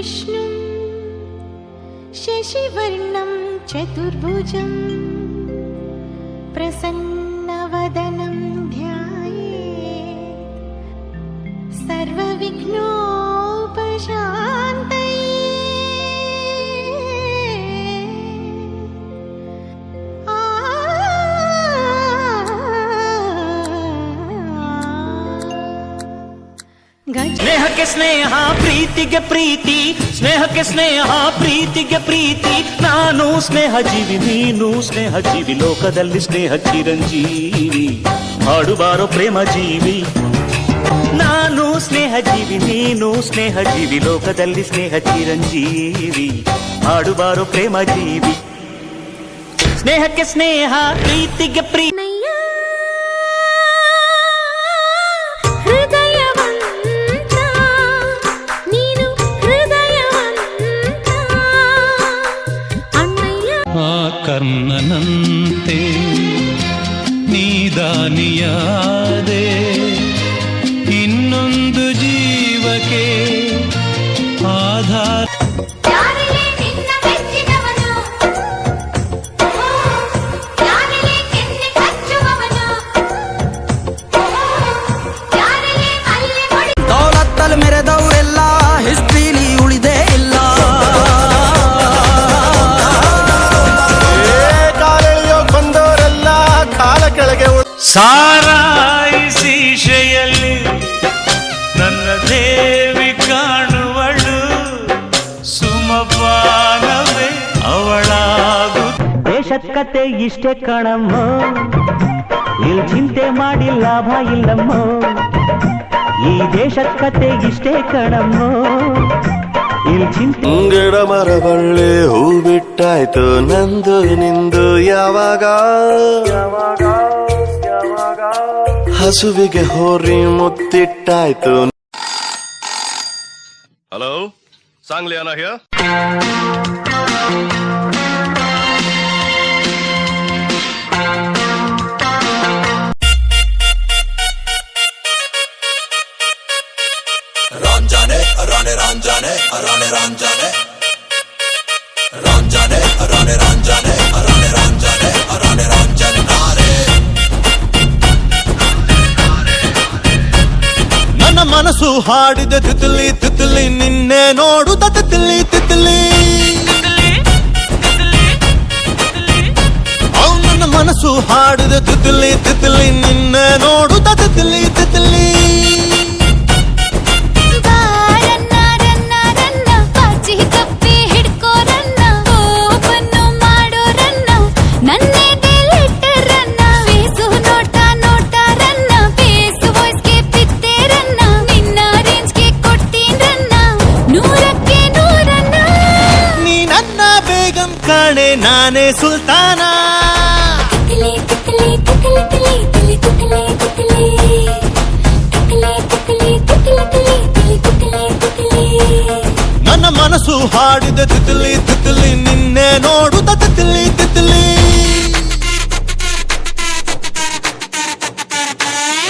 विष्णुं शशिवर्णं चतुर्भुजं प्रसन्नवदनं ಸ್ನೇಹಕ್ಕೆ ಸ್ನೇಹ ಪ್ರೀತಿಗೆ ಪ್ರೀತಿ ಸ್ನೇಹಕ್ಕೆ ಸ್ನೇಹ ಪ್ರೀತಿಗೆ ಪ್ರೀತಿ ನಾನು ಸ್ನೇಹ ಜೀವಿ ನೀನು ಸ್ನೇಹ ಜೀವಿ ಲೋಕದಲ್ಲಿ ಸ್ನೇಹ ಚಿರಂಜೀವಿ ಹಾಡುಬಾರೋ ಪ್ರೇಮ ಜೀವಿ ನಾನು ಸ್ನೇಹ ಜೀವಿ ನೀನು ಸ್ನೇಹ ಜೀವಿ ಲೋಕದಲ್ಲಿ ಸ್ನೇಹ ಚಿರಂಜೀವಿ ಹಾಡುಬಾರೋ ಪ್ರೇಮ ಜೀವಿ ಸ್ನೇಹಕ್ಕೆ ಸ್ನೇಹ ಪ್ರೀತಿಗೆ ಪ್ರೀತಿ ಕರ್ಣನಂತೆ ನೀದಾನಿಯಾದೆ ಸಾರಾಯಿ ನನ್ನ ದೇವಿ ಕಾಣುವಳು ಸುಮಪಾನವೇ ಅವಳಾಗು. ದೇಶದ ಕತೆ ಇಷ್ಟೇ ಕಣಮ್ಮ. ಇಲ್ಲಿ ಚಿಂತೆ ಮಾಡಿ ಲಾಭ ಇಲ್ಲಮ್ಮ. ಈ ದೇಶದ ಕತೆ ಇಷ್ಟೇ ಕಣಮ್ಮ. ಇಲ್ಲಿ ಚಿಂತೆ ಗಿಡ ಮರ ಬಳ್ಳಿ ಹೂ ಬಿಟ್ಟಾಯ್ತು ನಂದು ನಿಂದು ಯಾವಾಗ? ಯಾವಾಗ? ಹಸುವಿಗೆ ಹೋರಿ ಮುತ್ತಿಟ್ಟಾಯ್ತು ಹಲೋ ಸಾಂಗ್ಲಿಯಾನ ಹಿಯರ್ रांझाने राने रांझाने राने रांझाने रांझाने राने रांझाने ನನ್ನ ಮನಸ್ಸು ಹಾಡಿದ, ತಿತ್ಲಿ ತಿತ್ಲಿ, ನಿನ್ನೆ ನೋಡುದ ತಿತ್ಲಿ ತಿತ್ಲಿ. ಅವ್ ಮನಸ್ಸು ಹಾಡಿದ, ತಿತ್ಲಿ ತಿತ್ಲಿ, ನಿನ್ನೆ నానే సుల్తానా ನನ್ನ ಮನಸ್ಸು ಹಾಡಿದ ತಿತಿಲಿ ತಿತಿಲಿ ನಿನ್ನೆ ನೋಡುತ್ತ ತಿತಿಲಿ ತಿತಿಲಿ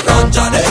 ರಾಮ್ ಜಾನೆ